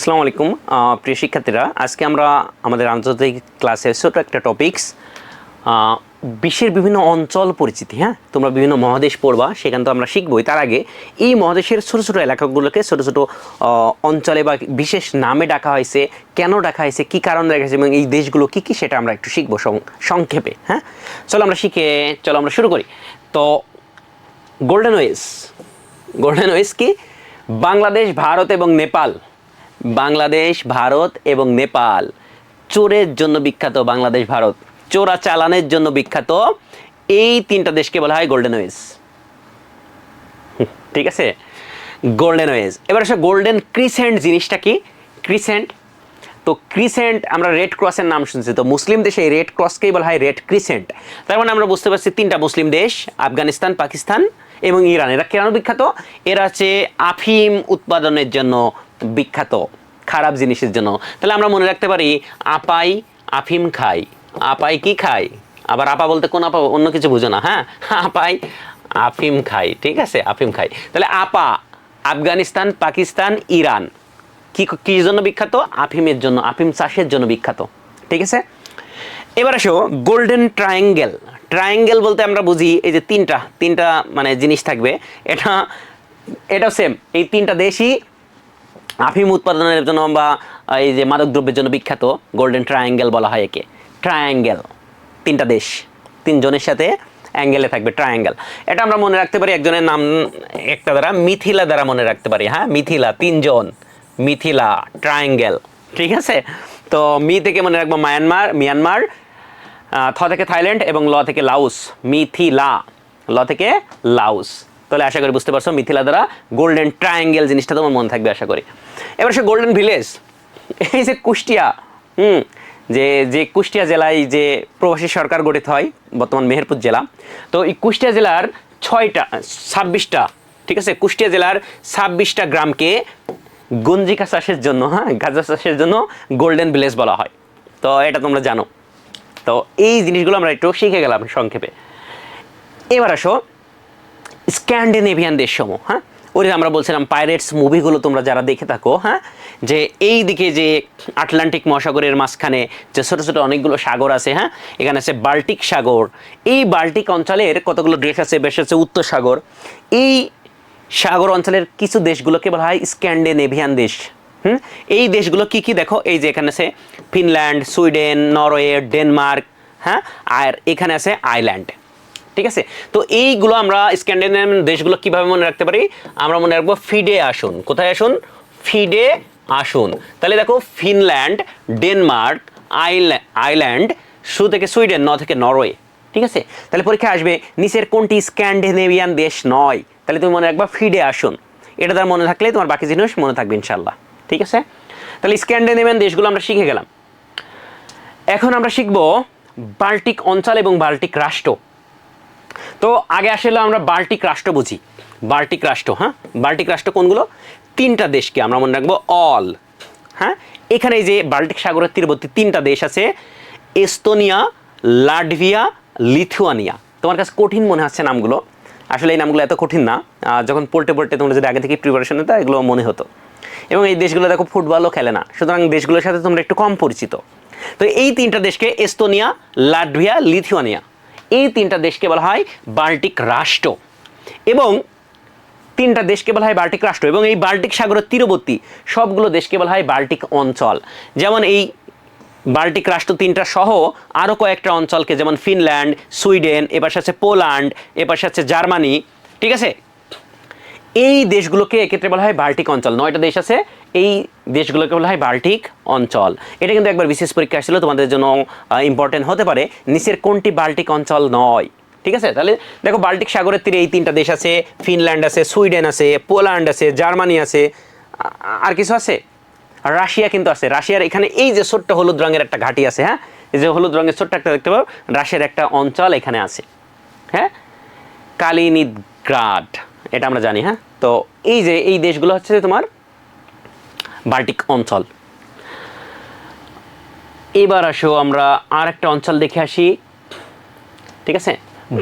আসসালামু আলাইকুম প্রিয় শিক্ষার্থীরা, আজকে আমরা আমাদের আন্তর্জাতিক ক্লাসে ছোট একটা টপিকস বিশ্বের বিভিন্ন অঞ্চল পরিচিতি হ্যাঁ? তোমরা বিভিন্ন মহাদেশ পড়বা, সেখান তো আমরা শিখবই। তার আগে এই মহাদেশের ছোটো ছোটো এলাকাগুলোকে ছোটো ছোটো অঞ্চলে বা বিশেষ নামে ডাকা হয়েছে, কেন ডাকা হয়েছে, কী কারণ ডাকা হয়েছে, এবং এই দেশগুলো কী কী সেটা আমরা একটু শিখব সংক্ষেপে হ্যাঁ? চলো আমরা শিখে, চলো আমরা শুরু করি। তো গোল্ডেন ওয়েস গোল্ডেন ওয়েস কি? বাংলাদেশ, ভারত এবং নেপাল। বাংলাদেশ, ভারত এবং নেপাল। চোরের জন্য বিখ্যাত বাংলাদেশ, ভারত। চোরা চালানের জন্য বিখ্যাত এই তিনটা দেশকে বলা হয় গোল্ডেন ওয়েজ ঠিক আছে? গোল্ডেন ওয়েজ এবার আসলে গোল্ডেন ক্রিসেন্ট জিনিসটা কি? ক্রিসেন্ট তো ক্রিসেন্ট আমরা রেড ক্রসের নাম শুনছি। তো মুসলিম দেশে এই রেড ক্রসকেই বলা হয় রেড ক্রিসেন্ট তার মানে আমরা বুঝতে পারছি তিনটা মুসলিম দেশ, আফগানিস্তান, পাকিস্তান এবং ইরান। এরা কেন বিখ্যাত? এরা হচ্ছে আফিম উৎপাদনের জন্য বিখ্যাত, খারাপ জিনিসের জন্য। তাহলে আমরা মনে রাখতে পারি, আপাই আফিম খাই আপাই কি খাই আবার আপা বলতে কোন আপা অন্য কিছু বুঝো না হ্যাঁ? আপাই আফিম খাই ঠিক আছে? আফিম খাই তাহলে আপা আফগানিস্তান, পাকিস্তান, ইরান। কি কি জন্য বিখ্যাত? আফিমের জন্য, আফিম চাষের জন্য বিখ্যাত। ঠিক আছে? এবার আসো, গোল্ডেন ট্রায়াঙ্গেল। ট্রায়াঙ্গেল বলতে আমরা বুঝি, এই যে তিনটা তিনটা মানে জিনিস থাকবে। এটা, এটাও সেম এই তিনটা দেশই আফিম উৎপাদনের জন্য বা এই যে মাদকদ্রব্যের জন্য বিখ্যাত গোল্ডেন ট্রায়াঙ্গেল বলা হয় একে। ট্রায়াঙ্গেল তিনটা দেশ। তিনজনের সাথে অ্যাঙ্গেলে থাকবে ট্রায়াঙ্গেল এটা আমরা মনে রাখতে পারি একজনের নাম, একটা দ্বারা মিথিলা দ্বারা মনে রাখতে পারি হ্যাঁ? মিথিলা, তিনজন। মিথিলা ট্রায়াঙ্গেল ঠিক আছে? তো মি থেকে মনে রাখব মায়ানমার, মিয়ানমার থ থেকে থাইল্যান্ড এবং ল থেকে লাউস মিথিলা। ল থেকে লাউস তাহলে আশা করি বুঝতে পারছ, মিথিলা দ্বারা গোল্ডেন ট্রায়াঙ্গেল জিনিসটা তোমার মনে থাকবে, আশা করি। এবার সে গোল্ডেন ভিলেজ এই যে কুষ্টিয়া, হুম, যে যে কুষ্টিয়া জেলায় যে প্রবাসী সরকার গঠিত হয়, বর্তমান মেহেরপুর জেলা, তো এই কুষ্টিয়া জেলার ছয়টা, ছাব্বিশটা, ঠিক আছে? কুষ্টিয়া জেলার ছাব্বিশটা গ্রামকে গঞ্জিকা চাষের জন্য হ্যাঁ গাঁজা চাষের জন্য গোল্ডেন ভিলেজ বলা হয়। তো এটা তোমরা জানো। তো এই জিনিসগুলো আমরা একটু শিখে গেলাম সংক্ষেপে। এবার আসো স্ক্যান্ডিনেভিয়ান দেশসমূহ হ্যাঁ? ওই আমরা বলছিলাম পাইরেটস মুভিগুলো তোমরা যারা দেখে থাকো হ্যাঁ? যে এই দিকে যে আটলান্টিক মহাসাগরের মাঝখানে যে ছোটো ছোটো অনেকগুলো সাগর আছে হ্যাঁ? এখানে আছে বাল্টিক সাগর। এই বাল্টিক অঞ্চলের কতগুলো দেশ আছে? বেশ আছে উত্তর সাগর। এই সাগর অঞ্চলের কিছু দেশগুলোকে বলা হয় স্ক্যান্ডিনেভিয়ান দেশ। হুম? এই দেশগুলো কি কি? দেখো, এই যে এখানে আছে ফিনল্যান্ড সুইডেন নরওয়ে ডেনমার্ক হ্যাঁ? আর এখানে আছে আইল্যান্ড ঠিক আছে? তো এইগুলো আমরা স্ক্যান্ডিনেভিয়ান দেশগুলো কীভাবে মনে রাখতে পারি? আমরা মনে রাখব ফিডে আসুন। কোথায় আসুন? ফিডে আসুন। তাহলে দেখো ফিনল্যান্ড, ডেনমার্ক আইল্যান্ড সু থেকে সুইডেন, ন থেকে নরওয়ে। ঠিক আছে? তাহলে পরীক্ষা আসবে, নিচের কোনটি স্ক্যান্ডিনেভিয়ান দেশ নয়? তাহলে তুমি মনে রাখবা ফিডে আসুন। এটা তার মনে থাকলে তোমার বাকি জিনিস মনে থাকবে ইনশাল্লাহ ঠিক আছে? তাহলে স্ক্যান্ডিনেভিয়ান দেশগুলো আমরা শিখে গেলাম। এখন আমরা শিখব বাল্টিক অঞ্চল এবং বাল্টিক রাষ্ট্র। তো আগে আসলে আমরা বাল্টিক রাষ্ট্র বুঝি। বাল্টিক রাষ্ট্র হ্যাঁ? বাল্টিক রাষ্ট্র কোনগুলো? তিনটা দেশকে আমরা মনে রাখব অল হ্যাঁ? এখানে যে বাল্টিক সাগরের তীরবর্তী তিনটা দেশ আছে, এস্তোনিয়া, লাটভিয়া, লিথুয়ানিয়া। তোমার কাছে কঠিন মনে হচ্ছে নামগুলো? আসলে এই নামগুলো এত কঠিন না। যখন পড়তে পড়তে তোমরা যদি আগে থেকে প্রিপারেশন নিতে, এগুলো মনে হতো। এবং এই দেশগুলো দেখো ফুটবলও খেলে না। সুতরাং দেশগুলোর সাথে তোমরা একটু কম পরিচিত। তো এই তিনটা দেশকে এস্তোনিয়া, লাটভিয়া, লিথুয়ানিয়া। এই তিনটা দেশকে বলা হয় বাল্টিক রাষ্ট্র। এবং তিনটা দেশকে বলা হয় বাল্টিক রাষ্ট্র এবং এই বাল্টিক সাগরের তীরবর্তী সবগুলো দেশকে বলা হয় বাল্টিক অঞ্চল। যেমন এই বাল্টিক রাষ্ট্র তিনটা সহ আরও কয়েকটা অঞ্চলকে, যেমন ফিনল্যান্ড, সুইডেন, এপাশে আছে পোল্যান্ড, এপাশে আছে জার্মানি, ঠিক আছে? এই দেশগুলোকে এক্ষেত্রে বলা হয় বাল্টিক অঞ্চল। নয়টা দেশ আছে এই দেশগুলোকে বলা হয় বাল্টিক অঞ্চল। এটা কিন্তু একবার বিশেষ পরীক্ষা আসছিল, তোমাদের জন্য ইম্পর্টেন্ট হতে পারে। নিচের কোনটি বাল্টিক অঞ্চল নয়? ঠিক আছে? তাহলে দেখো, বাল্টিক সাগরের তীরে এই তিনটা দেশ আছে, ফিনল্যান্ড আছে, সুইডেন আছে, পোল্যান্ড আছে, জার্মানি আছে আর কিছু আছে? রাশিয়া কিন্তু আছে। রাশিয়ার এখানে এই যে ছোট্ট হলুদ রঙের একটা ঘাঁটি আছে হ্যাঁ? এই যে হলুদ রঙের ছোট্ট একটা দেখতে পাবো রাশিয়ার একটা অঞ্চল এখানে আছে হ্যাঁ? কালিনিগ্রাড, এটা আমরা জানি হ্যাঁ? তো এই যে, এই দেশগুলো হচ্ছে তোমার বাল্টিক অঞ্চল। এবার আসো আমরা আর একটা অঞ্চল দেখে আসি। ঠিক আছে?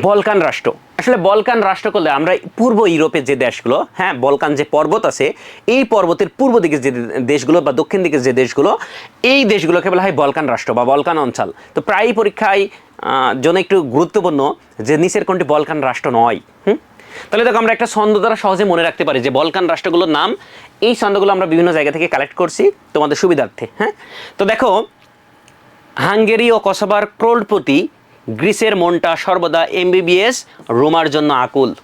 বলকান রাষ্ট্র। আসলে বলকান রাষ্ট্র করলে আমরা পূর্ব ইউরোপের যে দেশগুলো হ্যাঁ বলকান যে পর্বত আছে, এই পর্বতের পূর্ব দিকে যে দেশগুলো বা দক্ষিণ দিকে যে দেশগুলো, এই দেশগুলোকে বলা হয় বলকান রাষ্ট্র বা বলকান অঞ্চল। তো প্রায়ই পরীক্ষায় জন্য একটু গুরুত্বপূর্ণ যে নিচের কোনটি বলকান রাষ্ট্র নয়। হুম? তাহলে দেখো আমরা একটা ছন্দ দ্বারা সহজে মনে রাখতে পারি যে বলকান রাষ্ট্রগুলোর নাম, এই ছন্দগুলো আমরা বিভিন্ন জায়গা থেকে কালেক্ট করছি তোমাদের সুবিধার্থে হ্যাঁ? তো দেখো, হাঙ্গেরি ও কসবার ক্রোড়পতি গ্রিসের মনটা সর্বদা এমবিবিএস, রোমার জন্য আকুল,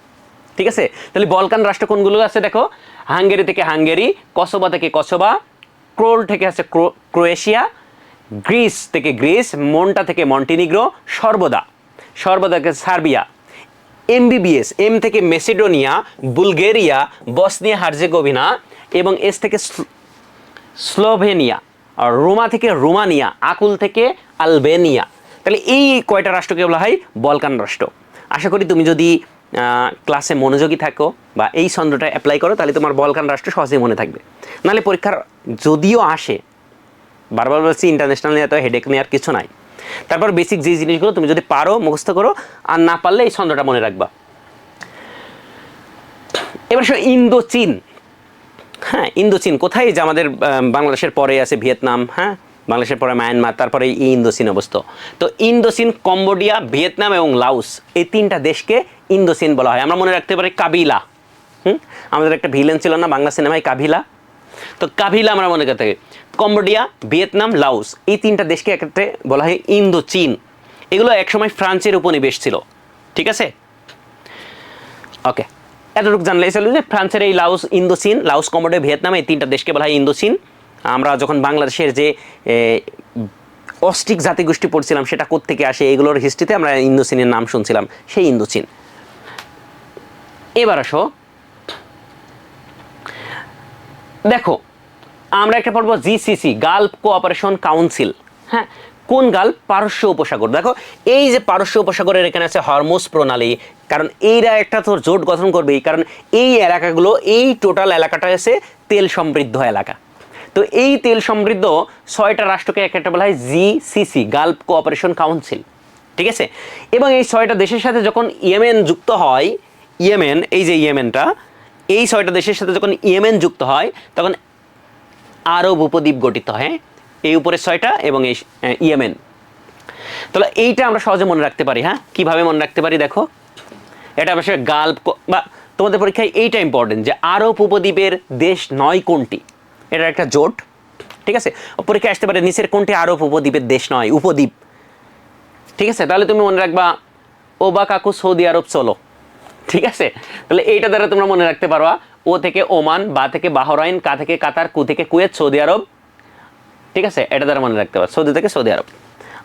ঠিক আছে? তাহলে বলকান রাষ্ট্র কোনগুলো আছে দেখো? হাঙ্গেরি থেকে হাঙ্গেরি কসবা থেকে কসবা ক্রোল থেকে আছে ক্রো- ক্রোয়েশিয়া, গ্রিস থেকে গ্রিস, মন্টা থেকে মন্টিনিগ্রো, সর্বদা সর্বদা থেকে সার্বিয়া এমবিবিএস এম থেকে মেসিডোনিয়া বুলগেরিয়া বসনিয়া হার্জেগোভিনা এবং এস থেকে স্লোভেনিয়া আর রোমা থেকে রোমানিয়া, আকুল থেকে আলবেনিয়া। তাহলে এই কয়টা রাষ্ট্রকে বলা হয়? বলকান রাষ্ট্র। আশা করি তুমি যদি ক্লাসে মনোযোগী থাকো বা এই ছন্দটা অ্যাপ্লাই করো, তাহলে তোমার বলকান রাষ্ট্র সহজেই মনে থাকবে। নাহলে পরীক্ষার যদিও আসে, বারবার বলছি ইন্টারন্যাশনাল নিয়ে এত হেডেক নেওয়ার কিছু নাই। তারপর বেসিক যে জিনিসগুলো তুমি যদি পারো, মুখস্থ করো, আর না পারলে এই ছন্দটা মনে রাখবা। এবার সে ইন্দো চীন হ্যাঁ ইন্দোচীন, কোথায় যে আমাদের বাংলাদেশের পরে আছে ভিয়েতনাম হ্যাঁ? বাংলাদেশের পরে মায়ানমার, তারপরে এই ইন্দোচীন অবস্থা তো ইন্দোচীন, কম্বোডিয়া, ভিয়েতনাম এবং লাউস এই তিনটা দেশকে ইন্দোচীন বলা হয়। আমরা মনে রাখতে পারি কাবিলা। হুম? আমাদের একটা ভিলেন ছিল না, বাংলা সিনেমায় কাবিলা। তো কাবিলা আমরা মনে করতে পারি কম্বোডিয়া, ভিয়েতনাম লাউস এই তিনটা দেশকে একত্রে বলা হয় ইন্দোচীন। এগুলো একসময় ফ্রান্সের উপনিবেশ ছিল। ঠিক আছে? ওকে। এতটুকু জানলেই চলবে যে ফ্রান্সের এই লাউস ইন্দোচীন লাউস কমোডে ভিয়েতনাম, এই তিনটা দেশকে বলা হয় ইন্দোচীন। আমরা যখন বাংলাদেশের যে অস্ট্রিক জাতিগোষ্ঠী পড়ছিলাম, সেটা কোত্থেকে আসে এগুলোর হিস্ট্রিতে আমরা ইন্দো ইন্দোচীনের নাম শুনছিলাম, সেই ইন্দো ইন্দোচীন। এবার আসো দেখো, আমরা একটা পড়ব জিসিসি গাল্প কোঅপারেশন কাউন্সিল হ্যাঁ কোন গাল পারস্য উপসাগর। দেখো, এই যে পারস্য উপসাগরের এখানে আছে হরমোস প্রণালী, কারণ এইরা একটা তোর জোট গঠন করবেই কারণ এই এলাকাগুলো, এই টোটাল এলাকাটা আছে তেল সমৃদ্ধ এলাকা। তো এই তেল সমৃদ্ধ ছয়টা রাষ্ট্রকে এক একটা বলা হয় জিসিসি গাল্প কোঅপারেশন কাউন্সিল ঠিক আছে? এবং এই ছয়টা দেশের সাথে যখন ইয়েমেন যুক্ত হয় ইয়েমেন এই যে ইয়েমেনটা এই ছয়টা দেশের সাথে যখন ইয়েমেন যুক্ত হয়, তখন আরব উপদ্বীপ গঠিত, হয়? হ্যাঁ? এই উপরে ছয়টা এবং এই ইয়েমেন। তাহলে এইটা আমরা সহজে মনে রাখতে পারি হ্যাঁ? কীভাবে মনে রাখতে পারি, দেখো? এটা অবশ্যই গাল্প বা তোমাদের পরীক্ষায় এইটা ইম্পর্টেন্ট যে আরব উপদ্বীপের দেশ নয় কোনটি? এটা একটা জোট, ঠিক আছে? পরীক্ষায় আসতে পারে নিচের কোনটি আরব উপদ্বীপের দেশ নয়, উপদ্বীপ। ঠিক আছে? তাহলে তুমি মনে রাখবা ও বা কাকু সৌদি আরব, চলো। ঠিক আছে? তাহলে এইটা দ্বারা তোমরা মনে রাখতে পারবা, ও থেকে ওমান, বা থেকে বাহরাইন, কা থেকে কাতার, কু থেকে কুয়েত, সৌদি আরব। ঠিক আছে? এটা দ্বারা মনে রাখতে পারো। সৌদি থেকে সৌদি আরব।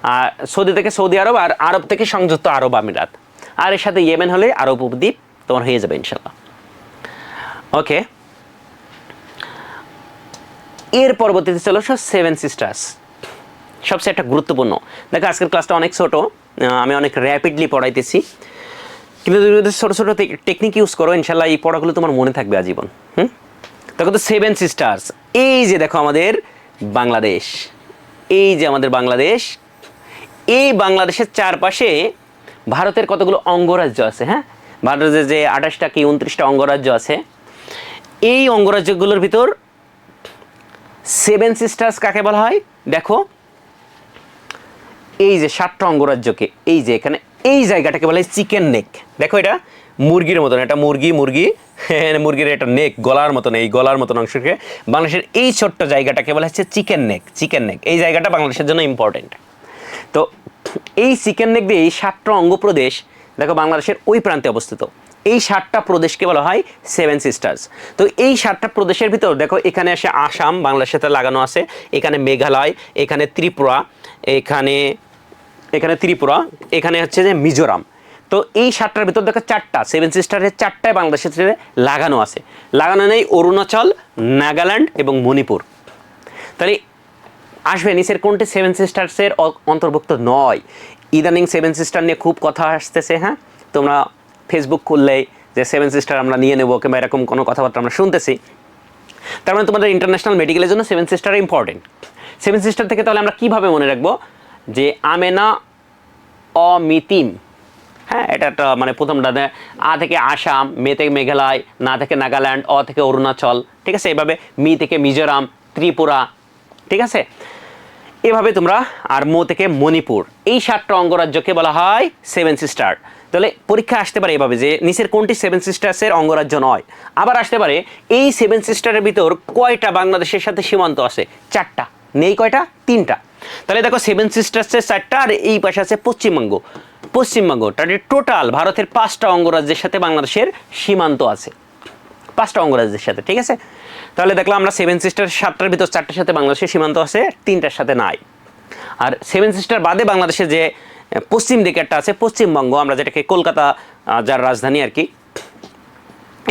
আর সৌদি থেকে সৌদি আরব আর আরব থেকে সংযুক্ত আরব আমিরাত। আর এর সাথে ইয়েমেন হলে আরব উপদ্বীপ তোমার হয়ে যাবে ইনশাল্লাহ ওকে? এর পরবর্তীতে চলো সব সেভেন সিস্টার্স সবচেয়ে একটা গুরুত্বপূর্ণ। দেখো, আজকের ক্লাসটা অনেক ছোট। আমি অনেক র্যাপিডলি পড়াইতেছি। কিন্তু তুমি যদি ছোটো ছোটো টেকনিক ইউজ করো, ইনশাল্লাহ এই পড়াগুলো তোমার মনে থাকবে আজীবন, হুম? দেখো তো সেভেন সিস্টার্স এই যে দেখো আমাদের বাংলাদেশ, এই যে আমাদের বাংলাদেশ, এই বাংলাদেশের চারপাশে ভারতের কতগুলো অঙ্গরাজ্য আছে হ্যাঁ? ভারতের যে আঠাশটা কি উনত্রিশটা অঙ্গরাজ্য আছে, এই অঙ্গরাজ্যগুলোর ভিতর সেভেন সিস্টার্স কাকে বলা হয়? দেখো, এই যে সাতটা অঙ্গরাজ্যকে, এই যে এখানে এই জায়গাটাকে বলা হয় চিকেন নেক। দেখো এটা মুরগির মতন এটা মুরগি মুরগি হ্যাঁ, মুরগির একটা নেক গলার মতন এই গলার মতন অংশকে। বাংলাদেশের এই ছোট্ট জায়গাটাকে বলা হচ্ছে চিকেন নেক চিকেন নেক। এই জায়গাটা বাংলাদেশের জন্য ইম্পর্টেন্ট তো এই চিকেন নেক দিয়ে এই সাতটা অঙ্গপ্রদেশ দেখো বাংলাদেশের ওই প্রান্তে অবস্থিত। এই সাতটা প্রদেশকে বলা হয় সেভেন সিস্টার্স তো এই সাতটা প্রদেশের ভিতর দেখো এখানে আসে আসাম বাংলাদেশের সাথে লাগানো আছে। এখানে মেঘালয় এখানে ত্রিপুরা এখানে এখানে ত্রিপুরা, এখানে হচ্ছে যে মিজোরাম। তো এই সাতটার ভিতর দেখো চারটা সেভেন সিস্টারের চারটায় বাংলাদেশের লাগানো আছে। লাগানো নেই অরুণাচল, নাগাল্যান্ড এবং মণিপুর। তাহলে আসবে নিচের কোনটি? সেভেন সিস্টার্সের অন্তর্ভুক্ত নয়। ইদানিং সেভেন সিস্টার নিয়ে খুব কথা আসতেছে হ্যাঁ? তোমরা ফেসবুক খুললেই যে সেভেন সিস্টার আমরা নিয়ে নেব কিংবা এরকম কোনো কথাবার্তা আমরা শুনতেছি। তার মানে তোমাদের ইন্টারন্যাশনাল মেডিকেলের জন্য seven sister important seven sister থেকে তাহলে আমরা কীভাবে মনে রাখব? যে আমেনা অমিতিম। হ্যাঁ এটা একটা মানে প্রথমটা আ থেকে আসাম, মে থেকে মেঘালয়, না থেকে নাগাল্যান্ড, অ থেকে অরুণাচল, ঠিক আছে? এভাবে মি থেকে মিজোরাম, ত্রিপুরা, ঠিক আছে? এভাবে তোমরা আর মো থেকে মণিপুর। এই সাতটা অঙ্গরাজ্যকে বলা হয় সেভেন সিস্টার। তাহলে পরীক্ষা আসতে পারে এভাবে যে নিচের কোনটি সেভেন সিস্টার্সের অঙ্গরাজ্য নয়। আবার আসতে পারে এই সেভেন সিস্টারের ভিতর কয়টা বাংলাদেশের সাথে সীমান্ত আছে? চারটা। নেই কয়টা? তিনটা। তাহলে দেখো সেভেন সিস্টার্সের চারটা আর এই পাশে আছে পশ্চিমবঙ্গ। পশ্চিমবঙ্গ, তাহলে টোটাল ভারতের পাঁচটা অঙ্গরাজ্যের সাথে বাংলাদেশের সীমান্ত আছে। পাঁচটা অঙ্গরাজ্যের সাথে, ঠিক আছে? তাহলে দেখলাম আমরা সেভেন সিস্টার সাতটার ভিতর চারটার সাথে বাংলাদেশের সীমান্ত আছে তিনটার সাথে নাই। আর সেভেন সিস্টার বাদে বাংলাদেশের যে পশ্চিম দিকে একটা আছে, পশ্চিমবঙ্গ, আমরা যেটাকে কলকাতা যার রাজধানী আর কি।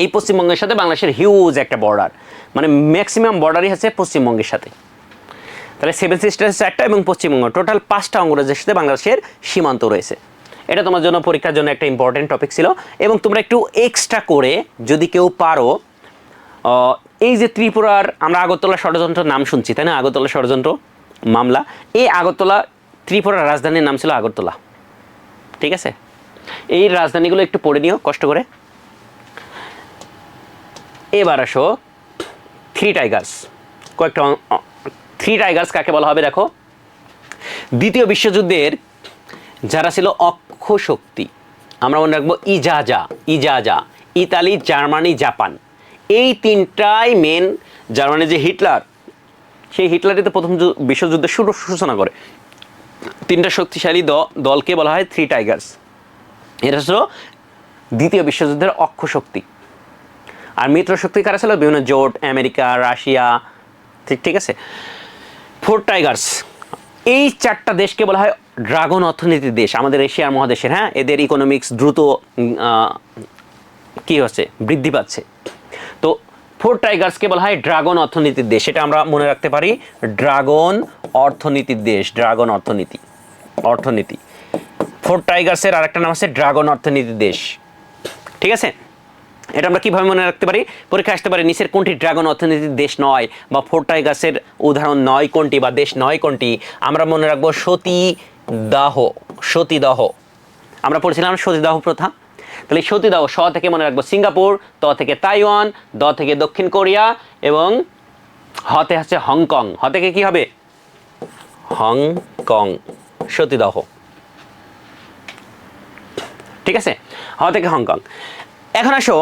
এই পশ্চিমবঙ্গের সাথে বাংলাদেশের হিউজ একটা বর্ডার মানে ম্যাক্সিমাম বর্ডারই আছে পশ্চিমবঙ্গের সাথে। তাহলে সেভেন সিস্টার চারটা এবং পশ্চিমবঙ্গ। টোটাল পাঁচটা অঙ্গরাজ্যের সাথে বাংলাদেশের সীমান্ত রয়েছে। এটা তোমার জন্য পরীক্ষার জন্য একটা ইম্পর্টেন্ট টপিক ছিল। এবং তোমরা একটু এক্সট্রা করে যদি কেউ পারো এই যে ত্রিপুরার আমরা আগরতলা ষড়যন্ত্র নাম শুনছি, তাই না? আগরতলা ষড়যন্ত্র মামলা। এই আগরতলা ত্রিপুরার রাজধানীর নাম ছিল আগরতলা। ঠিক আছে? এই রাজধানীগুলো একটু পড়ে নিও, কষ্ট করে। এবার আসো থ্রি টাইগার্স কয়েকটা থ্রি টাইগার্স কাকে বলা হবে দেখো? দ্বিতীয় বিশ্বযুদ্ধের যারা ছিল অক্ষ শক্তি, আমরা মনে রাখব ইজাজা ইজাজা, ইতালি, জার্মানি, জাপান। এই তিনটাই মেন জার্মানির যে হিটলার, সেই হিটলারই তো প্রথম বিশ্বযুদ্ধের শুরু সূচনা করে। তিনটা শক্তিশালী দলকে বলা হয় থ্রি টাইগার্স এটা ছিল দ্বিতীয় বিশ্বযুদ্ধের অক্ষ শক্তি। আর মিত্র শক্তি কারা ছিল? বিভিন্ন জোট, আমেরিকা, রাশিয়া, ঠিক ঠিক আছে? Four tigers. এই চারটা দেশকে বলা হয় ড্রাগন অর্থনীতির দেশ, আমাদের এশিয়ার মহাদেশের হ্যাঁ? এদের ইকোনমিক্স দ্রুত কি হচ্ছে? বৃদ্ধি পাচ্ছে। তো ফোর টাইগার্সকে বলা হয় ড্রাগন অর্থনীতির দেশ। এটা আমরা মনে রাখতে পারি ড্রাগন অর্থনীতির দেশ, ড্রাগন অর্থনীতি অর্থনীতি। ফোর টাইগার্সের আরেকটা নাম আছে ড্রাগন অর্থনীতির দেশ। ঠিক আছে? এটা আমরা কীভাবে মনে রাখতে পারি? পরীক্ষা আসতে পারে, নিচের কোনটি ড্রাগন অর্থনীতির দেশ নয়, বা ফোর টাইগার্সের উদাহরণ নয় কোনটি, বা দেশ নয় কোনটি? আমরা মনে রাখব সতী দাহ সতীদাহ। আমরা পড়ছিলাম সতীদাহ প্রথা। তাহলে সতীদাহ, স থেকে মনে রাখব সিঙ্গাপুর, ত থেকে তাইওয়ান, দ থেকে দক্ষিণ কোরিয়া, এবং হতে হচ্ছে হংকং। হ থেকে কি হবে? হংকং, সতীদাহ। ঠিক আছে? হ থেকে হংকং। এখন আসো।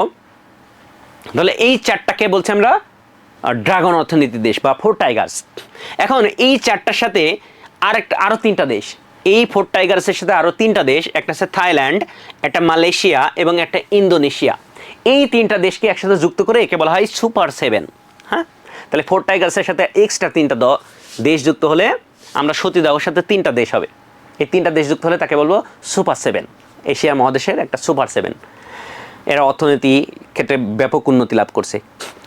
তাহলে এই চারটাকে বলছি আমরা ড্রাগন অর্থনীতির দেশ বা ফোর টাইগার্স এখন এই চারটার সাথে আরেকটা আরও তিনটা দেশ। এই ফোর টাইগার্সের সাথে আরও তিনটা দেশ, একটা হচ্ছে থাইল্যান্ড, একটা মালয়েশিয়া এবং একটা ইন্দোনেশিয়া। এই তিনটা দেশকে একসাথে যুক্ত করে একে বলা হয় সুপার সেভেন হ্যাঁ? তাহলে ফোর টাইগার্সের সাথে এক্সট্রা তিনটা দেশ যুক্ত হলে আমরা সতীদাহর সাথে তিনটা দেশ হবে। এই তিনটা দেশ যুক্ত হলে তাকে বলব সুপার সেভেন এশিয়া মহাদেশের একটা সুপার সেভেন এরা অর্থনীতি ক্ষেত্রে ব্যাপক উন্নতি লাভ করছে।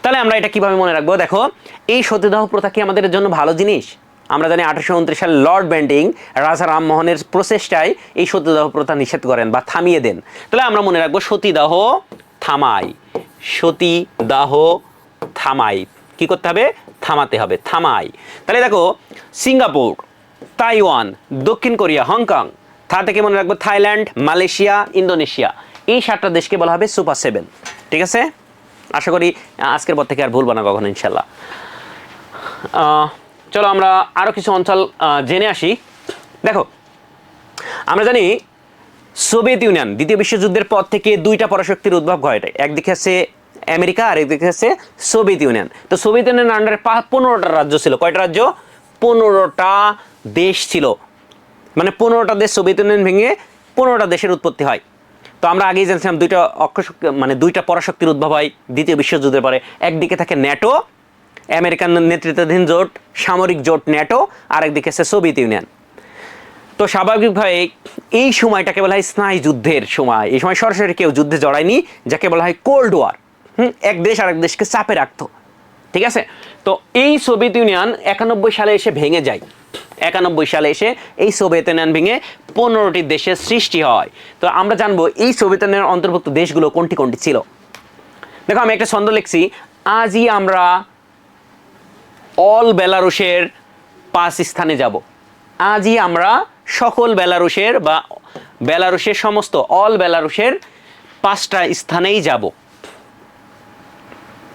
তাহলে আমরা এটা কীভাবে মনে রাখব? দেখো, এই সতীদাহ প্রথা কি আমাদের জন্য ভালো জিনিস? আমরা জানি আঠারোশো উনত্রিশ সালে লর্ড ব্যান্ডিং রাজা রামমোহনের প্রচেষ্টায় এই সতীদাহ প্রথা নিষেধ করেন বা থামিয়ে দেন। তাহলে আমরা মনে রাখব সতীদাহ থামাই। সতীদাহ থামাই। কি করতে হবে? থামাতে হবে। থামাই। তাহলে দেখো, সিঙ্গাপুর, তাইওয়ান, দক্ষিণ কোরিয়া, হংকং থা থেকে মনে রাখব? Thailand, Malaysia, Indonesia. এই সাতটা দেশকে বলা হবে সুপার সেভেন ঠিক আছে? আশা করি আজকের পর থেকে আর ভুলবো না কখনো ইনশাল্লাহ চলো আমরা আরও কিছু অঞ্চল জেনে আসি। দেখো, আমরা জানি সোভিয়েত ইউনিয়ন, দ্বিতীয় বিশ্বযুদ্ধের পর থেকে দুইটা পরাশক্তির উদ্ভব ঘটে একদিকে আছে আমেরিকা, আর একদিকে আছে সোভিয়েত ইউনিয়ন। তো সোভিয়েত ইউনিয়নের আন্ডারে পনেরোটা রাজ্য ছিল। কয়টা রাজ্য? পনেরোটা দেশ ছিল। মানে পনেরোটা দেশ সোভিয়েত ইউনিয়ন ভেঙে পনেরোটা দেশের উৎপত্তি হয়। তো আমরা আগেই জানছিলাম দুইটা অক্ষশক্তি মানে দুইটা পরাশক্তির উদ্ভব হয় দ্বিতীয় বিশ্বযুদ্ধের পরে। একদিকে থাকে ন্যাটো, আমেরিকান নেতৃত্বাধীন জোট, সামরিক জোট ন্যাটো আর একদিকে আছে সোভিয়েত ইউনিয়ন। তো স্বাভাবিকভাবে এই সময়টাকে বলা হয় স্নায়ু যুদ্ধের সময়। এই সময় সরাসরি কেউ যুদ্ধে জড়ায়নি, যাকে বলা হয় কোল্ড ওয়ার। হুম, এক দেশ আরেক দেশকে চাপে রাখতো। ঠিক আছে? তো এই সোভিয়েত ইউনিয়ন একানব্বই সালে এসে ভেঙে যায়। একানব্বই সালে এসে এই সোভিয়েত ইউনিয়ন ভেঙে পনেরোটি দেশের সৃষ্টি হয়। তো আমরা জানব এই সোভিয়েত ইউনিয়নের অন্তর্ভুক্ত দেশগুলো কোনটি কোনটি ছিল? দেখো, আমি একটা ছন্দ লিখছি। আজই আমরা অল বেলারুশের পাঁচ স্থানে যাব। আজই আমরা সকল বেলারুশের বা বেলারুশের সমস্ত অল বেলারুশের পাঁচটা স্থানেই যাব।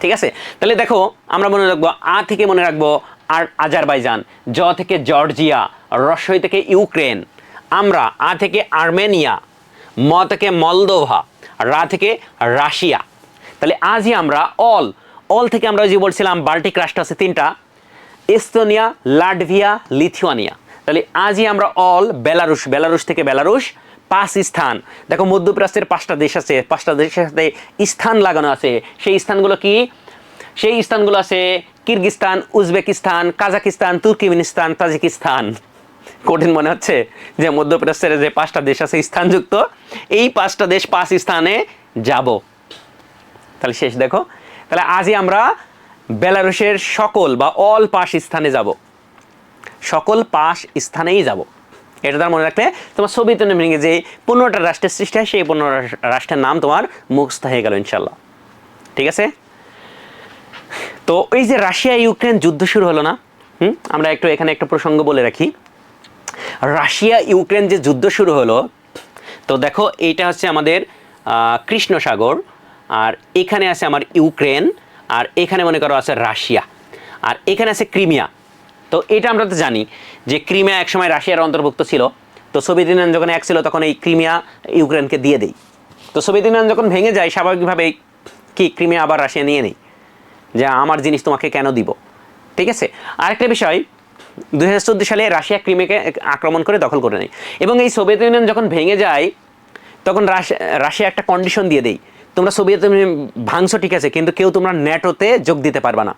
ঠিক আছে? তাহলে দেখো, আমরা মনে রাখব আ থেকে মনে রাখব আর আজারবাইজান, জ থেকে জর্জিয়া, রসই থেকে ইউক্রেন, আমরা আ থেকে আর্মেনিয়া, ম থেকে মলদোভা, রা থেকে রাশিয়া। তাহলে আজই আমরা অল অল থেকে আমরা যে বলছিলাম বাল্টিক রাষ্ট্র আছে তিনটা, এস্তোনিয়া, লাটভিয়া, লিথুয়ানিয়া। তাহলে আজই আমরা অল বেলারুশ বেলারুশ থেকে বেলারুশ পাঁচ স্থান দেখো, মধ্যপ্রাচ্যের পাঁচটা দেশ আছে, পাঁচটা দেশের সাথে স্থান লাগানো আছে। সেই স্থানগুলো কি? সেই স্থানগুলো আছে Kyrgyzstan, Uzbekistan, Kazakhstan, Turkmenistan, Tajikistan. কঠিন মনে হচ্ছে যে মধ্যপ্রাচ্যের যে পাঁচটা দেশ আছে স্থানযুক্ত, এই পাঁচটা দেশ পাঁচ স্থানে যাব। তাহলে শেষ দেখো। তাহলে আজই আমরা বেলারুশের সকল বা অল পাশ স্থানে যাব। সকল পাশ স্থানেই যাব। এটা তার মনে রাখলে তোমার সোভিয়েত ইউনিয়নে যে পনেরোটা রাষ্ট্রের সৃষ্টি হয়, সেই পনেরো রাষ্ট্রের নাম তোমার মুখস্থ হয়ে গেল ইনশাল্লাহ। ঠিক আছে? তো এই যে রাশিয়া ইউক্রেন যুদ্ধ শুরু হলো না, হুম? আমরা একটু এখানে একটা প্রসঙ্গ বলে রাখি। রাশিয়া ইউক্রেন যে যুদ্ধ শুরু হলো, তো দেখো এইটা হচ্ছে আমাদের কৃষ্ণ সাগর আর এখানে আছে আমার ইউক্রেন, আর এখানে মনে করো আছে রাশিয়া, আর এখানে আছে ক্রিমিয়া। তো এটা আমরা তো জানি। যে ক্রিমিয়া একসময় রাশিয়ার অন্তর্ভুক্ত ছিল, তো সোভিয়েত ইউনিয়ন যখন এক ছিল, তখন এই ক্রিমিয়া ইউক্রেনকে দিয়ে দেই। তো সোভিয়েত ইউনিয়ন যখন ভেঙে যায়, স্বাভাবিকভাবেই কি, ক্রিমিয়া আবার রাশিয়া নিয়ে নেই, যে আমার জিনিস তোমাকে কেন দিব? ঠিক আছে? আরেকটা বিষয় দু হাজার চোদ্দ সালে রাশিয়া ক্রিমিয়াকে আক্রমণ করে দখল করে নেয়। এবং এই সোভিয়েত ইউনিয়ন যখন ভেঙে যায়, তখন রাশিয়া একটা কন্ডিশন দিয়ে দেই, তোমরা সোভিয়েত ইউনিয়ন ভাঙছো, ঠিক আছে, কিন্তু কেউ তোমরা ন্যাটোতে যোগ দিতে পারবে না।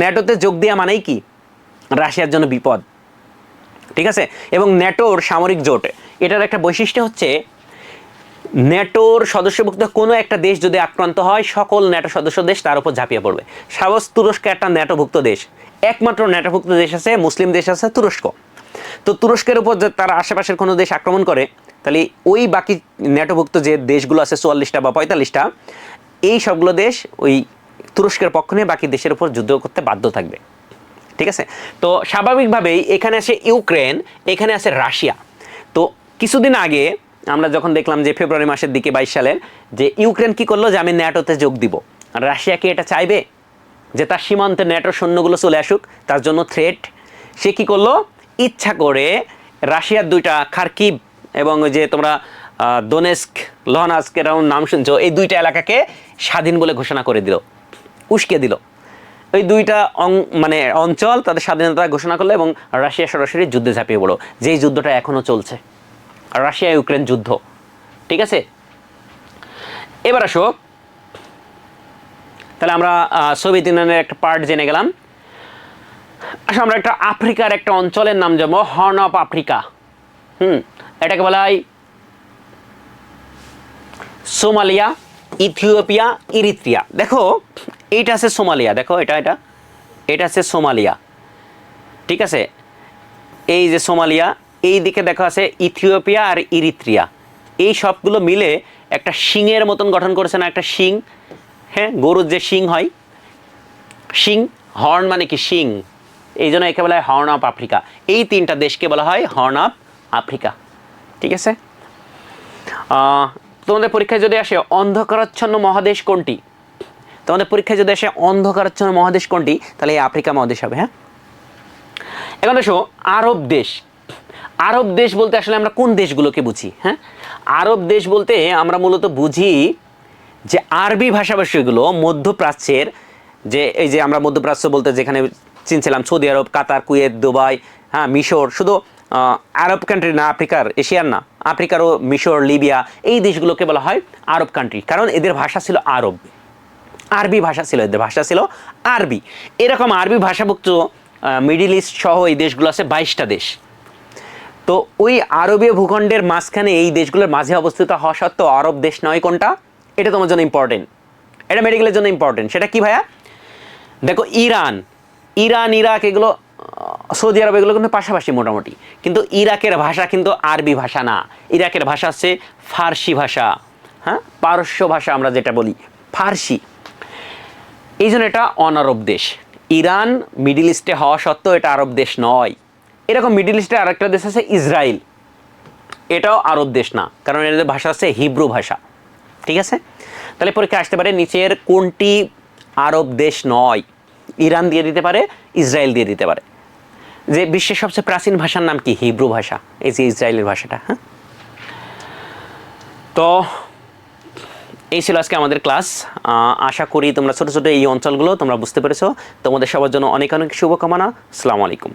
ন্যাটোতে যোগ দেওয়া মানেই কি? রাশিয়ার জন্য বিপদ। ঠিক আছে? এবং ন্যাটোর সামরিক জোট। এটার একটা বৈশিষ্ট্য হচ্ছে, ন্যাটোর সদস্যভুক্ত কোনো একটা দেশ যদি আক্রান্ত হয়, সকল ন্যাটো সদস্য দেশ তার উপর ঝাঁপিয়ে পড়বে। সাবস তুরস্ক একটা ন্যাটোভুক্ত দেশ। একমাত্র ন্যাটোভুক্ত দেশ আছে, মুসলিম দেশ আছে তুরস্ক। তো তুরস্কের উপর তারা আশেপাশের কোনো দেশ আক্রমণ করে, তাহলে ওই বাকি ন্যাটোভুক্ত যে দেশগুলো আছে, চুয়াল্লিশটা বা পঁয়তাল্লিশটা, এই সবগুলো দেশ ওই তুরস্কের পক্ষ নিয়ে বাকি দেশের উপর যুদ্ধ করতে বাধ্য থাকবে। ঠিক আছে? তো স্বাভাবিকভাবেই এখানে আছে ইউক্রেন, এখানে আছে রাশিয়া। তো কিছুদিন আগে আমরা যখন দেখলাম যে ফেব্রুয়ারি মাসের দিকে বাইশ সালের, যে ইউক্রেন কি করল? যে আমি ন্যাটোতে যোগ দিব। রাশিয়া কি এটা চাইবে? যে তার সীমান্তে ন্যাটোর সৈন্যগুলো চলে আসুক, তার জন্য থ্রেট সে কি করল? ইচ্ছা করে রাশিয়ার দুইটা খার্কিভ এবং ওই যে তোমরা দোনেস্ক, লহনাস্ক এরকম নাম শুনছো, এই দুইটা এলাকাকে স্বাধীন বলে ঘোষণা করে দিল। উস্কে দিল। ওই দুইটা মানে অঞ্চল তাদের স্বাধীনতা ঘোষণা করল এবং রাশিয়া সরাসরি যুদ্ধে ঝাঁপিয়ে পড়ো যেই যুদ্ধটা এখনও চলছে। রাশিয়া ইউক্রেন যুদ্ধ। ঠিক আছে? এবার আসো। তাহলে আমরা সোভিয়েত ইউনিয়নের একটা পার্ট জেনে গেলাম। আসো, আমরা একটা আফ্রিকার একটা অঞ্চলের নাম যাব হর্ন অফ আফ্রিকা হুম, এটাকে বলা হয় সোমালিয়া, ইথিওপিয়া, ইরিত্রিয়া। দেখো এইটা আছে সোমালিয়া, দেখো এটা এটা এটা আছে সোমালিয়া। ঠিক আছে? এই যে সোমালিয়া, এই দিকে দেখো আছে ইথিওপিয়া আর ইরিত্রিয়া। এই সবগুলো মিলে একটা শিংয়ের মতন গঠন করেছে না, একটা শিং হ্যাঁ গরুর যে শিং হয়, শিং, হর্ন মানে কি? শিং। এই জন্য একে বলা হয় হর্ন অফ আফ্রিকা। এই তিনটা দেশকে বলা হয় হর্ন অফ আফ্রিকা। ঠিক আছে? তোমাদের পরীক্ষায় যদি আসে, অন্ধকারাচ্ছন্ন মহাদেশ কোনটি? তোমাদের পরীক্ষায় যদি আসে অন্ধকারাচ্ছন্ন মহাদেশ কোনটি? তাহলে আফ্রিকা মহাদেশ হবে হ্যাঁ? এখন দেখো আরব দেশ। আরব দেশ বলতে আসলে আমরা কোন দেশগুলোকে বুঝি হ্যাঁ? আরব দেশ বলতে আমরা মূলত বুঝি যে আরবি ভাষাভাষীগুলো মধ্যপ্রাচ্যের যে এই যে আমরা মধ্যপ্রাচ্য বলতে যেখানে চিনছিলাম, Saudi Arab, Qatar, Kuwait, Dubai হ্যাঁ মিশর, শুধু আরব কান্ট্রি না, আফ্রিকার, এশিয়ার না, আফ্রিকারও মিশর, লিবিয়া, এই দেশগুলোকে বলা হয় আরব কান্ট্রি কারণ এদের ভাষা ছিল আরব। আরবি ভাষা ছিল এদের ভাষা ছিল আরবি। এরকম আরবি ভাষাভুক্ত মিডিল ইস্ট সহ এই দেশগুলো আছে বাইশটা দেশ। তো ওই আরবীয় ভূখণ্ডের মাঝখানে এই দেশগুলোর মাঝে অবস্থিত হওয়া সত্ত্বেও আরব দেশ নয় কোনটা? এটা তোমার জন্য ইম্পর্টেন্ট এটা মেডিকেলের জন্য ইম্পর্টেন্ট সেটা কি ভাইয়া? দেখো, ইরান। ইরান, ইরাক এগুলো সৌদি আরব এগুলো কিন্তু পাশাপাশি মোটামুটি। কিন্তু ইরাকের ভাষা কিন্তু আরবি ভাষা না। ইরাকের ভাষা হচ্ছে ফার্সি ভাষা। হ্যাঁ? পারস্য ভাষা আমরা যেটা বলি, ফার্সি। এই জন্য এটা অনারব দেশ। ইরান, মিডিল ইস্টে হওয়া সত্ত্বেও এটা আরব দেশ নয়। এরকম মিডিল ইস্টে আরেকটা দেশ আছে ইসরায়েল। এটাও আরব দেশ না, কারণ এদের ভাষা আছে হিব্রু ভাষা। ঠিক আছে? তাহলে পরীক্ষা আসতে পারে নিচের কোনটি আরব দেশ নয়। ইরান দিয়ে দিতে পারে, ইসরায়েল দিয়ে দিতে পারে। যে বিশ্বের সবচেয়ে প্রাচীন ভাষার নাম কি? হিব্রু ভাষা। এই যে ইসরায়েলের ভাষাটা হ্যাঁ? তো এই ছিল আজকে আমাদের ক্লাস। আশা করি তোমরা ছোটো ছোটো এই অঞ্চলগুলো তোমরা বুঝতে পেরেছ। তোমাদের সবার জন্য অনেক অনেক শুভকামনা। আসসালামু আলাইকুম।